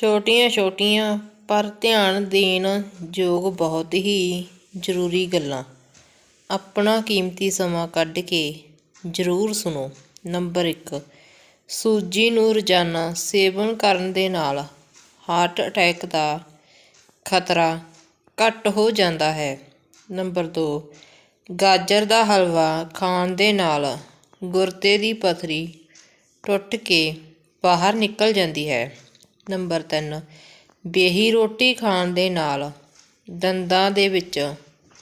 ਛੋਟੀਆਂ-ਛੋਟੀਆਂ ਪਰ ਧਿਆਨ ਦੇਣ ਯੋਗ ਬਹੁਤ ਹੀ ਜ਼ਰੂਰੀ ਗੱਲਾਂ। ਆਪਣਾ ਕੀਮਤੀ ਸਮਾਂ ਕੱਢ ਕੇ ਜ਼ਰੂਰ ਸੁਣੋ। ਨੰਬਰ 1 ਸੂਜੀ ਨੂੰ ਰੋਜ਼ਾਨਾ ਸੇਵਨ ਕਰਨ ਦੇ ਨਾਲ ਹਾਰਟ ਅਟੈਕ ਦਾ ਖਤਰਾ ਘੱਟ ਹੋ ਜਾਂਦਾ ਹੈ। ਨੰਬਰ 2 ਗਾਜਰ ਦਾ ਹਲਵਾ ਖਾਣ ਦੇ ਨਾਲ ਗੁਰਦੇ ਦੀ ਪਥਰੀ ਟੁੱਟ ਕੇ ਬਾਹਰ ਨਿਕਲ ਜਾਂਦੀ ਹੈ। ਨੰਬਰ 3 ਬੇਹੀ ਰੋਟੀ ਖਾਣ ਦੇ ਨਾਲ ਦੰਦਾਂ ਦੇ ਵਿੱਚ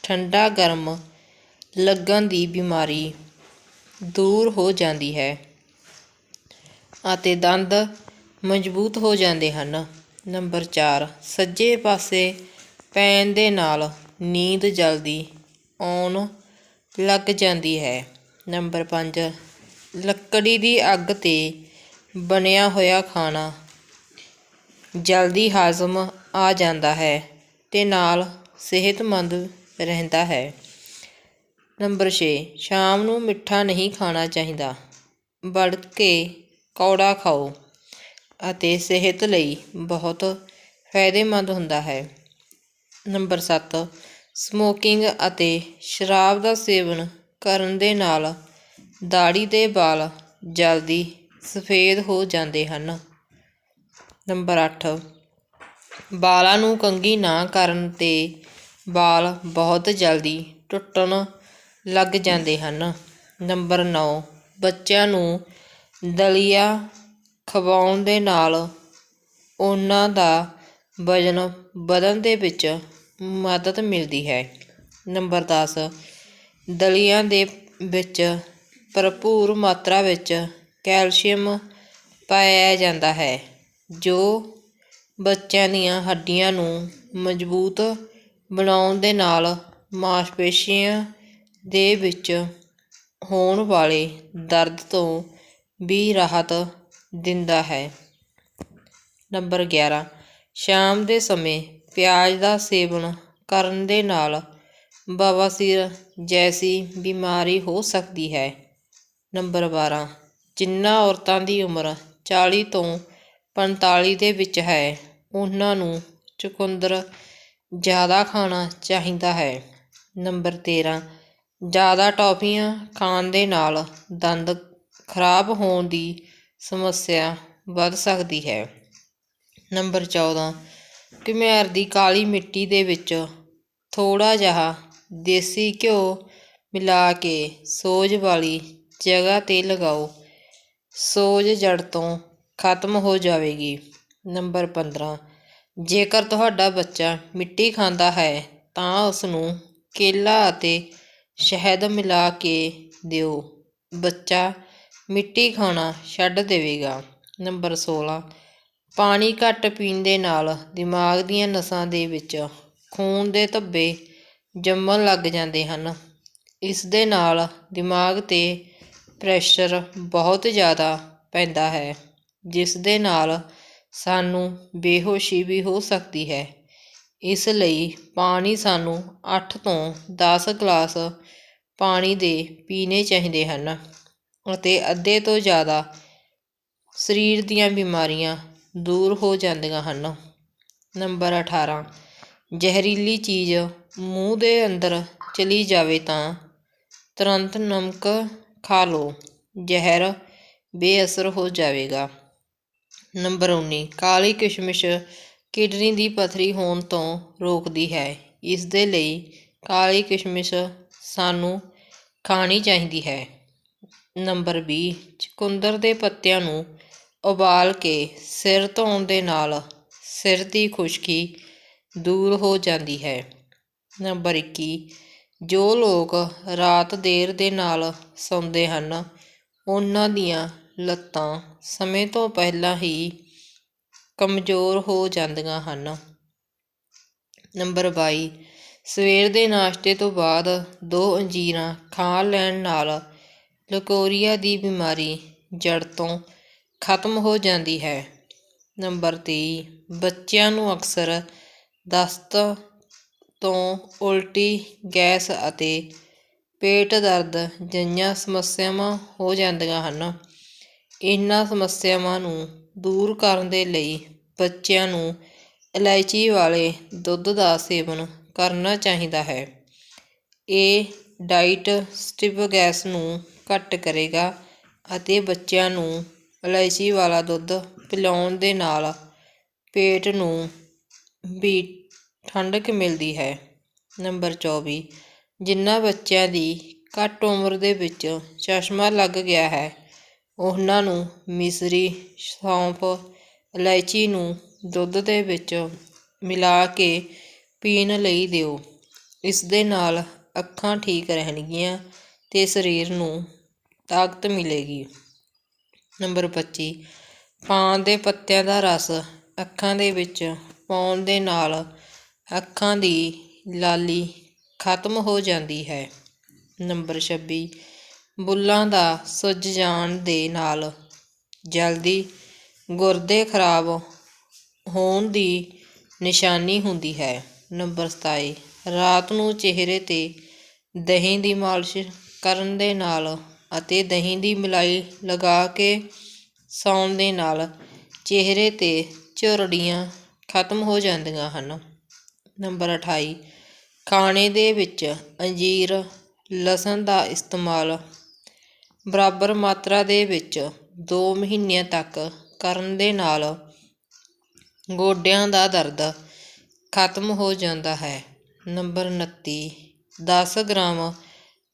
ਠੰਡਾ ਗਰਮ ਲੱਗਣ ਦੀ ਬਿਮਾਰੀ ਦੂਰ ਹੋ ਜਾਂਦੀ ਹੈ ਅਤੇ ਦੰਦ ਮਜ਼ਬੂਤ ਹੋ ਜਾਂਦੇ ਹਨ। ਨੰਬਰ 4 ਸੱਜੇ ਪਾਸੇ ਪੈਣ ਦੇ ਨਾਲ ਨੀਂਦ ਜਲਦੀ ਆਉਣ ਲੱਗ ਜਾਂਦੀ ਹੈ। ਨੰਬਰ 5 ਲੱਕੜੀ ਦੀ ਅੱਗ ਤੇ ਬਣਿਆ ਹੋਇਆ ਖਾਣਾ ਜਲਦੀ ਹਾਜ਼ਮ ਆ ਜਾਂਦਾ ਹੈ ਅਤੇ ਨਾਲ ਸਿਹਤਮੰਦ ਰਹਿੰਦਾ ਹੈ। ਨੰਬਰ ਛੇ, ਸ਼ਾਮ ਨੂੰ ਮਿੱਠਾ ਨਹੀਂ ਖਾਣਾ ਚਾਹੀਦਾ। ਕੇ ਕੌੜਾ ਖਾਓ ਅਤੇ ਸਿਹਤ ਲਈ ਬਹੁਤ ਫਾਇਦੇਮੰਦ ਹੁੰਦਾ ਹੈ। ਨੰਬਰ 7 ਸਮੋਕਿੰਗ ਅਤੇ ਸ਼ਰਾਬ ਦਾ ਸੇਵਨ ਕਰਨ ਦੇ ਨਾਲ ਦਾੜੀ ਦੇ ਵਾਲ ਜਲਦੀ ਸਫੇਦ ਹੋ ਜਾਂਦੇ ਹਨ। ਨੰਬਰ 8 ਵਾਲਾਂ ਨੂੰ ਕੰਘੀ ਨਾ ਕਰਨ ਤੇ ਵਾਲ ਬਹੁਤ ਜਲਦੀ ਟੁੱਟਣ ਲੱਗ ਜਾਂਦੇ ਹਨ। ਨੰਬਰ 9 ਬੱਚਿਆਂ ਨੂੰ ਦਲੀਆ ਖਵਾਉਣ ਦੇ ਨਾਲ ਉਹਨਾਂ ਦਾ ਵਜ਼ਨ ਵਧਣ ਦੇ ਵਿੱਚ ਮਦਦ ਮਿਲਦੀ ਹੈ। ਨੰਬਰ 10 ਦਲੀਆਂ ਦੇ ਵਿੱਚ ਭਰਪੂਰ ਮਾਤਰਾ ਵਿੱਚ ਕੈਲਸ਼ੀਅਮ ਪਾਇਆ ਜਾਂਦਾ ਹੈ। ਜੋ ਬੱਚਿਆਂ ਦੀਆਂ ਹੱਡੀਆਂ ਨੂੰ ਮਜ਼ਬੂਤ ਬਣਾਉਣ ਦੇ ਨਾਲ ਮਾਸਪੇਸ਼ੀਆਂ ਦੇ ਵਿੱਚ ਹੋਣ ਵਾਲੇ ਦਰਦ ਤੋਂ ਵੀ ਰਾਹਤ ਦਿੰਦਾ ਹੈ। ਨੰਬਰ 11 ਸ਼ਾਮ ਦੇ ਸਮੇਂ ਪਿਆਜ਼ ਦਾ ਸੇਵਨ ਕਰਨ ਦੇ ਨਾਲ ਬਵਾਸੀਰ ਜੈਸੀ ਬਿਮਾਰੀ ਹੋ ਸਕਦੀ ਹੈ। ਨੰਬਰ 12 ਜਿਨ੍ਹਾਂ ਔਰਤਾਂ ਦੀ ਉਮਰ 40 ਤੋਂ 45 ਦੇ ਵਿੱਚ ਹੈ। ਉਹਨਾਂ ਨੂੰ ਚੁਕੰਦਰ ਜ਼ਿਆਦਾ ਖਾਣਾ ਚਾਹੀਦਾ ਹੈ। ਨੰਬਰ 13 ਜ਼ਿਆਦਾ ਟੌਫੀਆਂ ਖਾਣ ਦੇ ਨਾਲ ਦੰਦ ਖਰਾਬ ਹੋਣ ਦੀ ਸਮੱਸਿਆ ਵੱਧ ਸਕਦੀ ਹੈ। ਨੰਬਰ 14 ਘੁਮਿਆਰ ਦੀ ਕਾਲੀ ਮਿੱਟੀ ਦੇ ਵਿੱਚ ਥੋੜ੍ਹਾ ਜਿਹਾ ਦੇਸੀ ਘਿਓ ਮਿਲਾ ਕੇ ਸੋਜ ਵਾਲੀ ਜਗ੍ਹਾ 'ਤੇ ਲਗਾਓ। ਸੋਜ ਜੜ ਤੋਂ ਖਤਮ ਹੋ ਜਾਵੇਗੀ। ਨੰਬਰ 15 ਜੇਕਰ ਤੁਹਾਡਾ ਬੱਚਾ ਮਿੱਟੀ ਖਾਂਦਾ ਹੈ, ਤਾਂ ਉਸ ਨੂੰ ਕੇਲਾ ਅਤੇ ਸ਼ਹਿਦ ਮਿਲਾ ਕੇ ਦਿਓ। ਬੱਚਾ ਮਿੱਟੀ ਖਾਣਾ ਛੱਡ ਦੇਵੇਗਾ। ਨੰਬਰ 16 ਪਾਣੀ ਘੱਟ ਪੀਣ ਦੇ ਨਾਲ ਦਿਮਾਗ ਦੀਆਂ ਨਸਾਂ ਦੇ ਵਿੱਚ ਖੂਨ ਦੇ ਧੱਬੇ ਜੰਮਣ ਲੱਗ ਜਾਂਦੇ ਹਨ। ਇਸ ਦੇ ਨਾਲ ਦਿਮਾਗ 'ਤੇ ਪ੍ਰੈਸ਼ਰ ਬਹੁਤ ਜ਼ਿਆਦਾ ਪੈਂਦਾ ਹੈ। ਜਿਸ ਦੇ ਨਾਲ ਸਾਨੂੰ ਬੇਹੋਸ਼ੀ ਵੀ ਹੋ ਸਕਦੀ ਹੈ। ਇਸ ਲਈ ਪਾਣੀ ਸਾਨੂੰ 8 ਤੋਂ 10 ਗਲਾਸ ਪਾਣੀ ਦੇ ਪੀਣੇ ਚਾਹੀਦੇ ਹਨ ਅਤੇ ਅੱਧੇ ਤੋਂ ਜ਼ਿਆਦਾ ਸਰੀਰ ਦੀਆਂ ਬਿਮਾਰੀਆਂ ਦੂਰ ਹੋ ਜਾਂਦੀਆਂ ਹਨ। ਨੰਬਰ 18 ਜ਼ਹਿਰੀਲੀ ਚੀਜ਼ ਮੂੰਹ ਦੇ ਅੰਦਰ ਚਲੀ ਜਾਵੇ ਤਾਂ ਤੁਰੰਤ ਨਮਕ ਖਾ ਲਓ। ਜ਼ਹਿਰ ਬੇਅਸਰ ਹੋ ਜਾਵੇਗਾ। ਨੰਬਰ 19 ਕਾਲੀ ਕਿਸ਼ਮਿਸ਼ ਕਿਡਨੀ ਦੀ ਪਥਰੀ ਹੋਣ ਤੋਂ ਰੋਕਦੀ ਹੈ। ਇਸ ਦੇ ਲਈ ਕਾਲੀ ਕਿਸ਼ਮਿਸ਼ ਸਾਨੂੰ ਖਾਣੀ ਚਾਹੀਦੀ ਹੈ। ਨੰਬਰ 20 ਚਕੁੰਦਰ ਦੇ ਪੱਤਿਆਂ ਨੂੰ ਉਬਾਲ ਕੇ ਸਿਰ ਧੋਣ ਦੇ ਨਾਲ ਸਿਰ ਦੀ ਖੁਸ਼ਕੀ ਦੂਰ ਹੋ ਜਾਂਦੀ ਹੈ। ਨੰਬਰ 21 ਜੋ ਲੋਕ ਰਾਤ ਦੇਰ ਦੇ ਨਾਲ ਸੌਂਦੇ ਹਨ, ਉਹਨਾਂ ਦੀਆਂ ਲੱਤਾਂ ਸਮੇਂ ਤੋਂ ਪਹਿਲਾਂ ਹੀ ਕਮਜ਼ੋਰ ਹੋ ਜਾਂਦੀਆਂ ਹਨ। ਨੰਬਰ 22 ਸਵੇਰ ਦੇ ਨਾਸ਼ਤੇ ਤੋਂ ਬਾਅਦ ਦੋ ਅੰਜੀਰਾਂ ਖਾ ਲੈਣ ਨਾਲ ਲਕੋਰੀਆ ਦੀ ਬਿਮਾਰੀ ਜੜ ਤੋਂ ਖਤਮ ਹੋ ਜਾਂਦੀ ਹੈ। ਨੰਬਰ 23 ਬੱਚਿਆਂ ਨੂੰ ਅਕਸਰ ਦਸਤ ਤੋਂ ਉਲਟੀ ਗੈਸ ਅਤੇ ਪੇਟ ਦਰਦ ਜਿਹੀਆਂ ਸਮੱਸਿਆਵਾਂ ਹੋ ਜਾਂਦੀਆਂ ਹਨ। ਇਹਨਾਂ ਸਮੱਸਿਆਵਾਂ ਨੂੰ ਦੂਰ ਕਰਨ ਦੇ ਲਈ ਬੱਚਿਆਂ ਨੂੰ ਇਲਾਇਚੀ ਵਾਲੇ ਦੁੱਧ ਦਾ ਸੇਵਨ ਕਰਨਾ ਚਾਹੀਦਾ ਹੈ। ਇਹ ਡਾਈਟ ਡਾਈਟਸਟਿਵ ਗੈਸ ਨੂੰ ਘੱਟ ਕਰੇਗਾ ਅਤੇ ਬੱਚਿਆਂ ਨੂੰ ਇਲਾਇਚੀ ਵਾਲਾ ਦੁੱਧ ਪਿਲਾਉਣ ਦੇ ਨਾਲ ਪੇਟ ਨੂੰ ਵੀ ਠੰਡਕ ਮਿਲਦੀ ਹੈ। ਨੰਬਰ 24 ਜਿਨ੍ਹਾਂ ਬੱਚਿਆਂ ਦੀ ਘੱਟ ਉਮਰ ਦੇ ਵਿੱਚ ਚਸ਼ਮਾ ਲੱਗ ਗਿਆ ਹੈ ਉਹਨਾਂ ਨੂੰ ਮਿਸਰੀ, ਸੌਂਫ, ਇਲਾਇਚੀ ਨੂੰ ਦੁੱਧ ਦੇ ਵਿੱਚ ਮਿਲਾ ਕੇ ਪੀਣ ਲਈ ਦਿਓ। ਇਸ ਦੇ ਨਾਲ ਅੱਖਾਂ ਠੀਕ ਰਹਿਣਗੀਆਂ ਤੇ ਸਰੀਰ ਨੂੰ ਤਾਕਤ ਮਿਲੇਗੀ। ਨੰਬਰ 25 ਪਾਨ ਦੇ ਪੱਤਿਆਂ ਦਾ ਰਸ ਅੱਖਾਂ ਦੇ ਵਿੱਚ ਪਾਉਣ ਦੇ ਨਾਲ ਅੱਖਾਂ ਦੀ ਲਾਲੀ ਖਤਮ ਹੋ ਜਾਂਦੀ ਹੈ। ਨੰਬਰ 26 ਬੁੱਲਾਂ ਦਾ ਸੁੱਜ ਜਾਣ ਦੇ ਨਾਲ ਜਲਦੀ ਗੁਰਦੇ ਖਰਾਬ ਹੋਣ ਦੀ ਨਿਸ਼ਾਨੀ ਹੁੰਦੀ ਹੈ। ਨੰਬਰ 27 ਰਾਤ ਨੂੰ ਚਿਹਰੇ ਤੇ ਦਹੀਂ ਦੀ ਮਾਲਿਸ਼ ਕਰਨ ਦੇ ਨਾਲ ਅਤੇ ਦਹੀਂ ਦੀ ਮਲਾਈ ਲਗਾ ਕੇ ਸੌਣ ਦੇ ਨਾਲ ਚਿਹਰੇ ਤੇ ਝੁਰੜੀਆਂ ਖਤਮ ਹੋ ਜਾਂਦੀਆਂ ਹਨ। ਨੰਬਰ 28 ਖਾਣੇ ਦੇ ਵਿੱਚ ਅੰਜੀਰ, ਲਸਣ ਦਾ ਇਸਤੇਮਾਲ ਬਰਾਬਰ ਮਾਤਰਾ ਦੇ ਵਿੱਚ 2 ਮਹੀਨਿਆਂ ਤੱਕ ਕਰਨ ਦੇ ਨਾਲ ਗੋਡਿਆਂ ਦਾ ਦਰਦ ਖਤਮ ਹੋ ਜਾਂਦਾ ਹੈ। ਨੰਬਰ 29 10 ਗ੍ਰਾਮ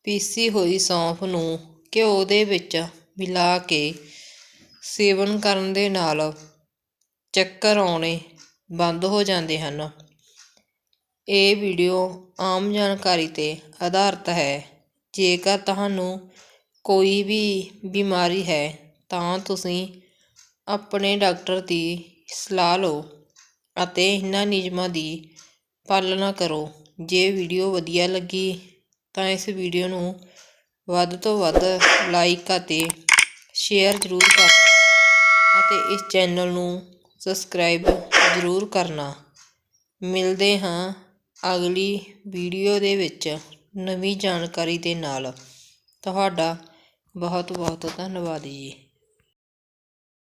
ਪੀਸੀ ਹੋਈ ਸੌਂਫ ਨੂੰ ਘਿਓ ਦੇ ਵਿੱਚ ਮਿਲਾ ਕੇ ਸੇਵਨ ਕਰਨ ਦੇ ਨਾਲ ਚੱਕਰ ਆਉਣੇ ਬੰਦ ਹੋ ਜਾਂਦੇ ਹਨ। ਇਹ ਵੀਡੀਓ ਆਮ ਜਾਣਕਾਰੀ ਤੇ ਆਧਾਰਿਤ ਹੈ। ਜੇਕਰ ਤੁਹਾਨੂੰ ਕੋਈ ਵੀ ਬਿਮਾਰੀ ਹੈ ਤਾਂ ਤੁਸੀਂ ਆਪਣੇ ਡਾਕਟਰ ਦੀ ਸਲਾਹ ਲਓ ਅਤੇ ਇਹਨਾਂ ਨਿਯਮਾਂ ਦੀ ਪਾਲਣਾ ਕਰੋ। ਜੇ ਵੀਡੀਓ ਵਧੀਆ ਲੱਗੀ ਤਾਂ ਇਸ ਵੀਡੀਓ ਨੂੰ ਵੱਧ ਤੋਂ ਵੱਧ ਲਾਈਕ ਅਤੇ ਸ਼ੇਅਰ ਜ਼ਰੂਰ ਕਰਨਾ ਅਤੇ ਇਸ ਚੈਨਲ ਨੂੰ ਸਬਸਕ੍ਰਾਈਬ ਜ਼ਰੂਰ ਕਰਨਾ। ਮਿਲਦੇ ਹਾਂ ਅਗਲੀ ਵੀਡੀਓ ਦੇ ਵਿੱਚ ਨਵੀਂ ਜਾਣਕਾਰੀ ਦੇ ਨਾਲ। ਤੁਹਾਡਾ ਬਹੁਤ ਬਹੁਤ ਧੰਨਵਾਦ ਜੀ।